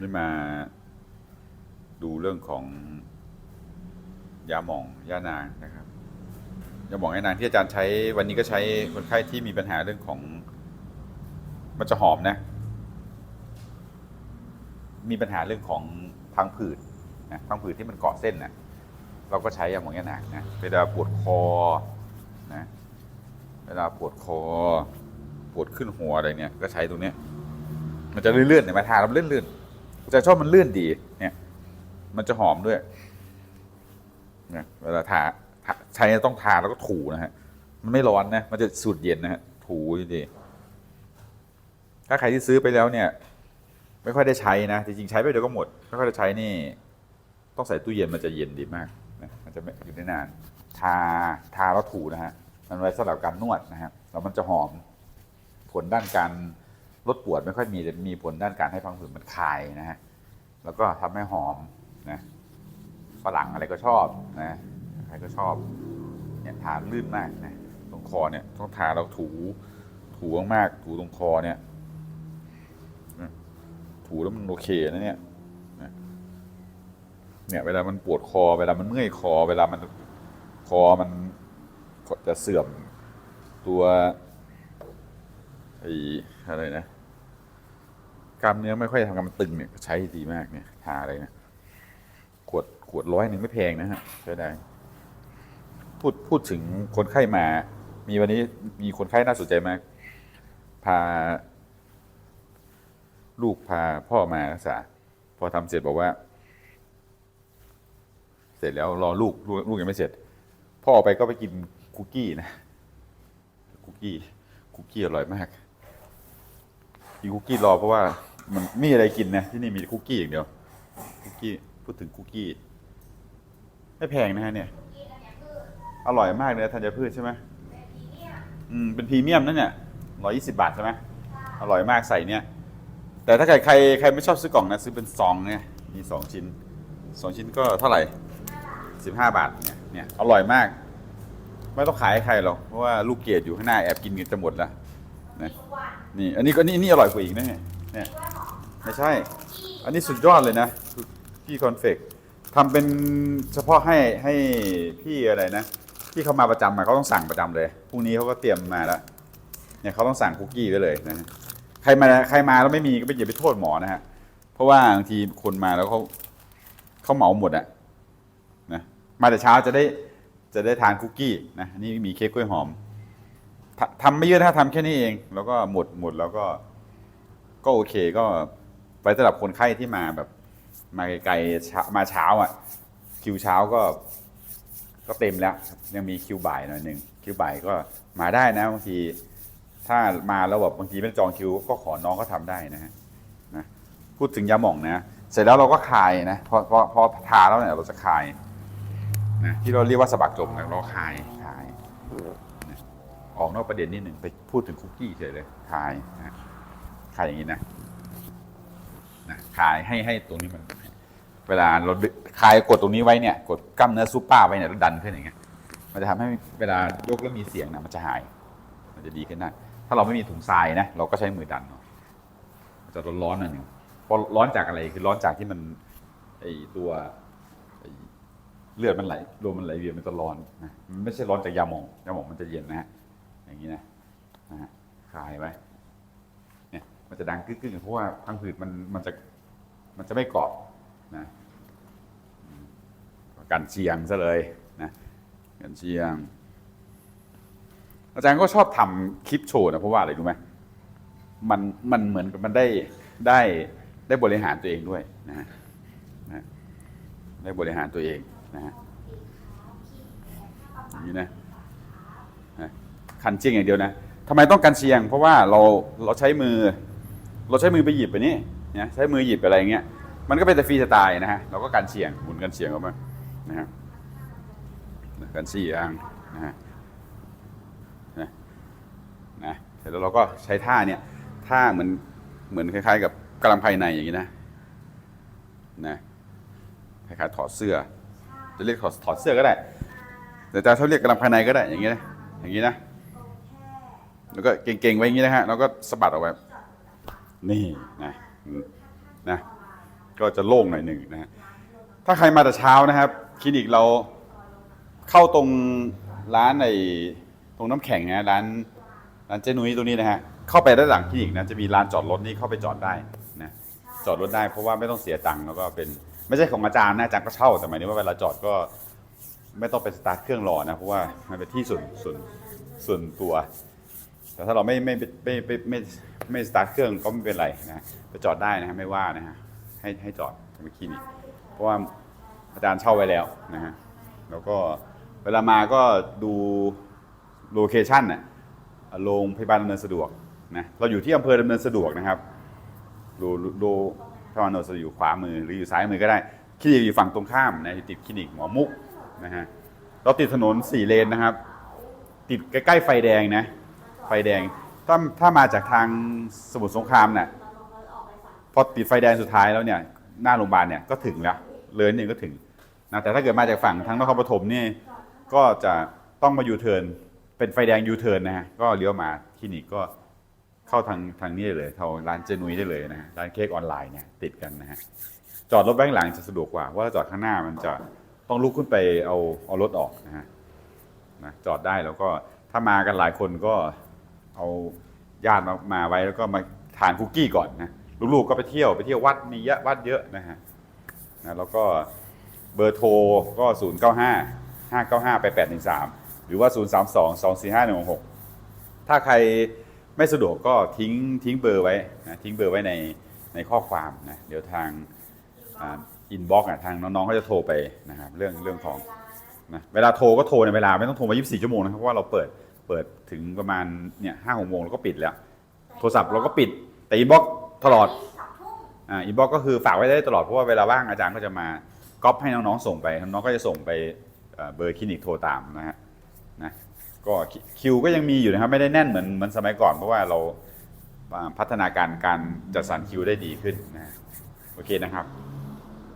นี่มาดูเรื่องของยาหม่องยานางนะครับยาหม่องยานางที่อาจารย์ใช้วันนี้ก็ใช้คนไข้ที่มีปัญหาเรื่องของมันจะหอมนะ มีปัญหาเรื่องของพังผืดนะพังผืดที่มันเกาะเส้นนะเราก็ใช้ยาหม่องยานางนะเวลาปวดคอนะเวลาปวดคอ ปวดขึ้นหัวอะไรเนี่ย ก็ใช้ตรงเนี้ยมันจะเลื่อนๆเห็นไหมทาแล้วเลื่อนๆ จะชอบมันเลื่อนดีเนี่ย มันจะหอมด้วยเนี่ยเวลาทาใช้ต้องทาแล้วก็ถูนะฮะ มันไม่ร้อนนะ มันจะสูดเย็นนะฮะ ถูดีๆถ้าใครที่ซื้อไปแล้วเนี่ย ไม่ค่อยได้ใช้นะ จริงๆใช้ไปเดี๋ยวก็หมด ไม่ค่อยได้ใช้นี่ ต้องใส่ตู้เย็นมันจะเย็นดีมากนะมันจะไม่อยู่ได้นาน ทา ทาแล้วถูนะฮะ มันไว้สำหรับการนวดนะฮะแล้วมันจะหอม ผลด้านการ ลดปวดไม่ค่อยมีแต่มีผลด้านการให้พังผืดมันคลายนะฮะแล้วก็ทำให้หอมนะฝรั่งอะไรก็ชอบนะใครก็ชอบเนี่ยทาลื่นมากนะตรงคอเนี่ยต้องทาแล้วถูถูมากๆถูตรงคอเนี่ยถูแล้วมันโอเคนะเนี่ยเนี่ยเวลามันปวดคอเวลามันเมื่อยคอ เวลามันคอมันจะเสื่อมตัวไอ้อะไรนะ กล้ามเนื้อไม่ค่อยทำงานมันตึงเนี่ยใช้ดีมากเนี่ยทาอะไรนะขวดขวดร้อยหนึ่งไม่แพงนะฮะใช้ได้ พูดพูดถึงคนไข้มา มีวันนี้มีคนไข้น่าสนใจมาก พา ลูกพาพ่อมารักษาพอทำเสร็จบอกว่า เสร็จแล้วรอลูกลูกลูกยังไม่เสร็จ พ่อไปก็ไปกินคุกกี้นะคุกกี้คุกกี้อร่อยมากกินคุกกี้รอเพราะว่า มันไม่มีอะไรกินนะที่นี่มีคุกกี้อย่างเดียวคุกกี้พูดถึงคุกกี้ไม่แพงนะฮะเนี่ย อร่อยมากเลยธัญพืชใช่ไหมอืมเป็นพรีเมียมนั่นเนี่ยร้อยยี่สิบาทใช่ไหมอร่อยมากใส่เนี่ย แต่ถ้าใครใครใครไม่ชอบซื้อกล่องนะซื้อเป็นซองเนี่ยมีสองชิ้นสองชิ้นก็เท่าไหร่สิบห้าบาทเนี่ยเนี่ยอร่อยมาก ไม่ต้องขายให้ใครหรอกเพราะว่าลูกเกดอยู่ข้างหน้าแอบกินกันจะหมดแล้วนะนี่อันนี้ก็นี่นี่อร่อยกว่าอีกนะเนี่ยเนี่ย ไม่ใช่ อันนี้สุดยอดเลยนะ พี่คอนเฟกทำเป็นเฉพาะให้ให้พี่อะไรนะ ที่เขามาประจำมาเขาต้องสั่งประจำเลยพรุ่งนี้เขาก็เตรียมมาแล้วเนี่ยเขาต้องสั่งคุกกี้ไว้เลยนะใครมาใครมาแล้วไม่มีก็ไม่อย่าไปโทษหมอนะฮะเพราะว่าบางทีคนมาแล้วเขาเขาเหมาหมดอะนะมาแต่เช้าจะได้จะได้ทานคุกกี้นะนี่มีเค้กกล้วยหอมททำไม่เยอะนะทำแค่นี้เอง แล้วก็หมดหมดแล้วก็ ก็โอเคก็ ไปสำหรับคนไข้ที่มาแบบ มาไกลๆเช้ามาเช้าอะ คิวเช้าก็ ก็เต็มแล้ว ยังมีคิวบ่ายหน่อยหนึ่งคิวบ่ายก็มาได้นะบางทีถ้ามาแล้วแบบบางทีไม่ได้จองคิว ก็ขอน้องก็ทำได้นะฮะนะพูดถึงยาหม่องนะเสร็จแล้วเราก็คายนะพอพอพอทาแล้วเนี่ยเราจะคายนะที่เราเรียกว่าสะบักจมนะเราคายคายนะออกนอกประเด็นนิดหนึ่งไปพูดถึงคุกกี้เฉยเลยคายนะคายอย่างนี้นะ นะคายให้ให้ตรงนี้มัน เวลาเราดึคายกดตรงนี้ไว้เนี่ย กดกล้ามเนื้อซุปเป้าไว้เนี่ยแล้วดันขึ้นอย่างเงี้ย มันจะทำให้เวลายกแล้วมีเสียงนะมันจะหาย มันจะดีขึ้นได้ ถ้าเราไม่มีถุงทรายนะเราก็ใช้มือดันเอามันจะร้อนๆหน่อยหนึ่งเพราะร้อนจากอะไรคือร้อนจากที่มันไอตัวไอเลือดมันไหลลมมันไหลเวียนมันจะร้อนนะมันไม่ใช่ร้อนจากยาหมองยาหมองมันจะเย็นนะฮะอย่างนี้นะนะฮะคลายไว้เนี่ยมันจะดังกึกๆเพราะว่าพังผืดมันมันจะ มันจะไม่เกาะนะกันเชียงซะเลยนะกันเชียง อาจารย์ก็ชอบทำคลิปโชว์นะเพราะว่าอะไรรู้ไหมมันมันเหมือนกับมันได้ได้ได้บริหารตัวเองด้วยนะฮะนะได้บริหารตัวเองนะฮะนี้นะนะคันเชียงอย่างเดียวนะทำไมต้องกันเชียง เพราะว่าเราเราใช้มือ เราใช้มือไปหยิบไปนี่ นะใช้มือหยิบอะไรอย่างเงี้ยมันก็เป็นแต่ฟรีสไตล์นะฮะเราก็กันเชียงหมุนกันเชียงออกมานะฮะกันเชียงนะฮะนะเสร็จแล้วเราก็ใช้ท่าเนี่ยท่าเหมือนเหมือนคล้ายๆ กับกำลังภายในอย่างนี้นะนะคล้ายๆถอดเสื้อ จะเรียกถอดถอดเสื้อก็ได้แต่จารย์เรียกกำลังภายในก็ได้อย่างนี้นะอย่างนี้นะแล้วก็เก่งๆไว้อย่างนี้นะฮะแล้วก็สะบัดออกไปนี่นะ นะก็จะโล่งหน่อยหนึ่งนะฮะถ้าใครมาแต่เช้านะครับ คลินิกเราเข้าตรงร้านไอ้ตรงน้ำแข็งนะร้านร้านเจนุ้ยตรงนี้นะฮะเข้าไปด้านหลังคลินิกนะจะมีลานจอดรถนี่เข้าไปจอดได้นะจอดรถได้เพราะว่าไม่ต้องเสียตังค์แล้วก็เป็นไม่ใช่ของอาจารย์นะอาจารย์ก็เช่าแต่หมายถึงว่าเวลาจอดก็ไม่ต้องไปสตาร์ทเครื่องรอนะเพราะว่ามันเป็นที่ส่วนส่วนส่วนตัว แต่ถ้าเราไม่ไม่ไม่ไม่ ไม่สตาร์ทเครื่องก็ไม่เป็นไรนะไปจอดได้นะฮะไม่ว่านะฮะให้ให้จอดในคลินิกเพราะว่าอาจารย์เช่าไว้แล้วนะฮะแล้วก็เวลามาก็ดูโลเคชั่นน่ะโรงพยาบาลดำเนินสะดวกนะเราอยู่ที่อำเภอดำเนินสะดวกนะครับดูดูพยาบาลดำเนินสะดวกอยู่ขวามือหรืออยู่ซ้ายมือก็ได้คลินิกอยู่ฝั่งตรงข้ามนะอยู่ติดคลินิกหมอมุกนะฮะเราติดถนนสี่เลนนะครับ ติดใกล้ๆไฟแดงนะไฟแดง ถ้าถ้ามาจากทางสมุทรสงครามเนี่ยพอติดไฟแดงสุดท้ายแล้วเนี่ย หน้าโรงพยาบาลเนี่ยก็ถึงแล้ว เลยนิดนึงก็ถึงนะแต่ถ้าเกิดมาจากฝั่งทางนครปฐมนี่ก็จะต้องมายูเทิร์นเป็นไฟแดงยูเทิร์นนะฮะก็เลี้ยวมาคลินิกก็เข้าทางทางนี้เลยเท่าร้านเจนุยได้เลยนะฮะร้านเค้กออนไลน์เนี่ยติดกันนะฮะจอดรถแบงหลังจะสะดวกกว่าว่าจอดข้างหน้ามันจะต้องลุกขึ้นไปเอาเอารถออกนะฮะนะจอดได้แล้วก็ถ้ามากันหลายคนก็ เอาญาติมามาไว้แล้วก็มาทานคุกกี้ก่อนนะลูกๆก็ไปเที่ยวไปเที่ยววัดมีเยอะวัดเยอะนะฮะนะแล้วก็เบอร์โทรก็ 0 9 5 5 9 5ไป8 1 3 หรือว่า 0 3 2 2 4 5 1 6 ถ้าใครไม่สะดวกก็ทิ้งทิ้งเบอร์ไว้นะทิ้งเบอร์ไว้ในในข้อความนะเดี๋ยวทางอินบ็อกซ์ทางน้องๆเขาจะโทรไปนะครับเรื่องเรื่องของนะเวลาโทรก็โทรในเวลาไม่ต้องโทรมา 24 ชั่วโมงนะครับเพราะว่าเราเปิด เปิดถึงประมาณเนี่ยห้าหกโมงเราก็ปิดแล้ว โทรศัพท์เราก็ปิด แต่อินบ็อกตลอดอ่าอินบ็อกก็คือฝากไว้ได้ตลอดเพราะว่าเวลาว่างอาจารย์ก็จะมาก๊อปให้น้องๆส่งไปน้องๆก็จะส่งไปเอ่อเบอร์คลินิกโทรตามนะฮะนะก็คิคิวก็ยังมีอยู่นะครับไม่ได้แน่นเหมือนเหมือนสมัยก่อนเพราะว่าเราอ่าพัฒนาการการจัดสรรคิวได้ดีขึ้นนะฮะโอเคนะครับ